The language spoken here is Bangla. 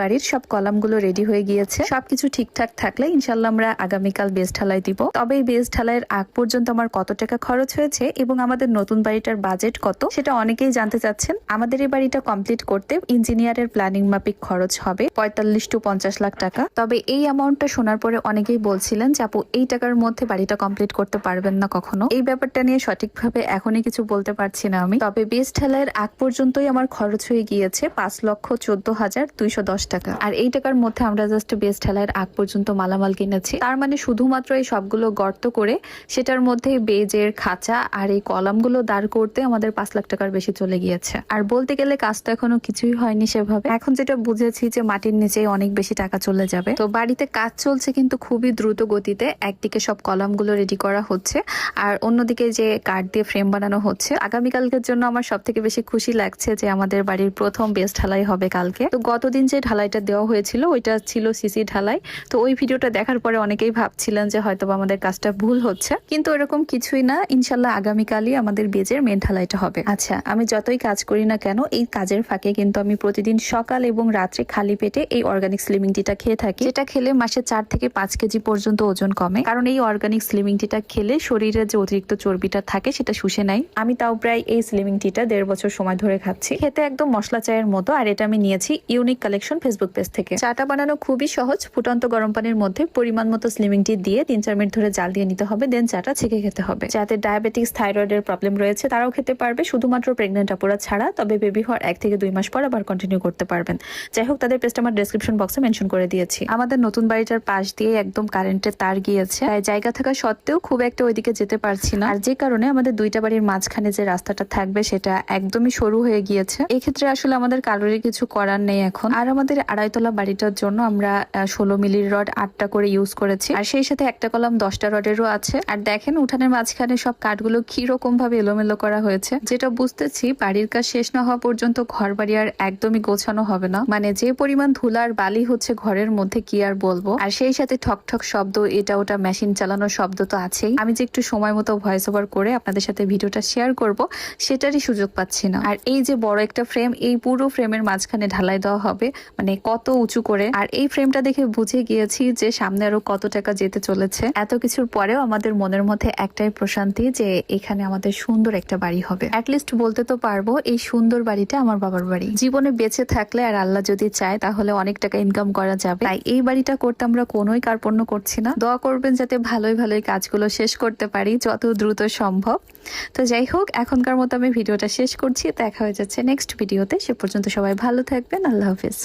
বাড়ির সব কলামগুলো রেডি হয়ে গিয়েছে। সবকিছু ঠিকঠাক থাকলে ইনশাল্লাহ আমরা আগামীকাল বেস ঢালাই দিব। তবে এই বেস ঢালাইয়ের আগ পর্যন্ত আমার কত টাকা খরচ হয়েছে এবং আমাদের নতুন বাড়িটার বাজেট কত, সেটা অনেকেই জানতে চাচ্ছেন। আমাদের এই বাড়িটা কমপ্লিট করতে ইঞ্জিনিয়ারের প্ল্যানিং মাফিক খরচ হবে পঁয়তাল্লিশ টু পঞ্চাশ লাখ টাকা। তবে এই অ্যামাউন্টটা শোনার পরে অনেকেই বলছিলেন যে, আপু, এই টাকার মধ্যে বাড়িটা কমপ্লিট করতে পারবেন না কখনো? এই ব্যাপারটা নিয়ে সঠিকভাবে এখনই কিছু বলতে পারছি না আমি। তবে বেস ঢালাইয়ের আগ পর্যন্তই আমার খরচ হয়ে গিয়েছে পাঁচ লক্ষ চোদ্দ হাজার দুইশো দশ টাকা। আর এই টাকার মধ্যে আমরা জাস্ট বেস ঢালাইয়ের আগ পর্যন্ত মালামাল কিনেছি। তার মানে শুধুমাত্র এই সবগুলো গর্ত করে সেটার মধ্যে বেজের খাঁচা আর এই কলামগুলো দাঁড় করতে আমাদের পাঁচ লাখ টাকার বেশি চলে গিয়েছে। আর বলতে গেলে কাজ তো এখনও কিছুই হয়নি সেভাবে। এখন যেটা বুঝেছি যে মাটির নিচেই অনেক বেশি টাকা চলে যাবে। তো বাড়িতে কাজ চলছে কিন্তু খুবই দ্রুত গতিতে। একদিকে সব কলামগুলো রেডি করা হচ্ছে আর অন্যদিকে যে কাঠ দিয়ে ফ্রেম বানানো হচ্ছে, আগামীকালকের জন্য আমার সব থেকে বেশি খুশি লাগছে যে আমাদের বাড়ির প্রথম বেস ঢালাই হবে কালকে। তো গতদিন যে ঢালাইটা দেওয়া হয়েছিল, ওইটা ছিল সিসি ঢালাই। তো ওই ভিডিওটা দেখার পরে অনেকেই ভাবছিলেন যে হয়তো আমাদের কাজটা ভুল হচ্ছে। কিন্তু এরকম কিছুই না, ইনশাল্লাহ আগামীকালই আমাদের বেজের মেন ঢালাইটা হবে। আচ্ছা আমি যতই কাজ করি না কেন, এই কাজের ফাঁকে কিন্তু আমি প্রতিদিন সকাল এবং রাত্রে খালি পেটে এই অর্গানিক স্লিমিং টিটা খেয়ে থাকি। যেটা খেলে মাসে চার থেকে পাঁচ কেজি পর্যন্ত ওজন কমে। কারণ এই অর্গানিক স্লিমিং টিটা খেলে শরীরে যে অতিরিক্ত চর্বিটা থাকে, সেটা শুষে নেয়। আমি তাও প্রায় এই স্লিমিং টিটা দেড় বছর সময় ধরে খাচ্ছি। খেতে একদম মশলা চায়ের মতো, আর এটা আমি নিয়েছি ইউনিক কালেকশন ফেসবুক পেজ থেকে। চাটা বানানো খুবই সহজ, ফুটন্ত গরম পানির মধ্যে পরিমাণ মতো স্লিমিং টি দিয়ে তিন চার মিনিট ধরে জাল দিয়ে নিতে হবে দেন চাটা ছেঁকে খেতে হবে। যাতে ডায়াবেটিস থাইরয়েডের প্রবলেম রয়েছে, তারাও খেতে পারবে, শুধুমাত্র প্রেগনেন্ট আপুরা ছাড়া, তবে বেবি হওয়ার এক থেকে দুই মাস পর আবার কন্টিনিউ করতে পারবেন। যাই হোক, তাদের পেজটা আমার ডেসক্রিপশন বক্সে মেনশন করে দিয়েছি। আমাদের নতুন বাড়িটার পাশ দিয়ে একদম কারেন্টের তার গিয়েছে। তাই জায়গা থাকা সত্ত্বেও খুব একটা ওইদিকে যেতে পারছি না। আর যে কারণে আমাদের দুইটা বাড়ির মাঝখানে যে রাস্তাটা থাকবে, সেটা একদমই সরু হয়ে গিয়েছে। এক্ষেত্রে আসলে আমাদের কারোরই কিছু করার নেই এখন। আর আমাদের আড়াইতলা বাড়িটার জন্য আমরা ষোলো মিলির রড আটটা করে ইউজ করেছি। আর সেই সাথে একটা কলাম দশটা রডেরও আছে। আর দেখেন, উঠানের মাঝখানে সব কাঠগুলো কীরকম ভাবে এলোমেলো করা হয়েছে। যেটা বুঝতেছি, বাড়ির কাজ শেষ না হওয়া পর্যন্ত ঘর বাড়ি আর একদমই গোছানো হবে না। মানে যে পরিমাণ ধুলার বালি হচ্ছে ঘরের মধ্যে কি আর বলব? আর সেই সাথে ঠক ঠক শব্দ, এটা ওটা মেশিন চালানোর শব্দ তো আছেই। আমি যে একটু সময় মতো ভয়েস ওভার করে আপনাদের সাথে ভিডিওটা শেয়ার করব, সেটারই সুযোগ পাচ্ছি না। আর এই যে বড় একটা ফ্রেম এই পুরো ফ্রেমের মাঝখানে ঢালাই দেওয়া হবে। মানে কত উঁচু করে। আর এই ফ্রেমটা দেখে বুঝে গিয়েছি যে সামনে আরও কত টাকা যেতে চলেছে। এত কিছুর পরেও আমাদের মনের মধ্যে একটাই প্রশান্তি যে এখানে আমাদের সুন্দর একটা বাড়ি হবে। অ্যাটলিস্ট বলতে তো পারব এই সুন্দর বাড়িটা আমার বাবার বাড়ি। জীবনে বেঁচে থাকলে আর আল্লাহ যদি চায় তাহলে অনেক টাকা ইনকাম করা যাবে। তাই এই বাড়িটা করতে আমরা কোনোই কার্পণ্য করছি না। দোয়া করবেন যাতে ভালোই ভালোই কাজগুলো শেষ করতে পারি যত দ্রুত সম্ভব। তো যাই হোক, এখনকার মতো আমি ভিডিওটা শেষ করছি। দেখা হয়ে যাচ্ছে নেক্সট ভিডিওতে সে পর্যন্ত সবাই ভালো থাকবেন। আল্লাহ হাফিজ।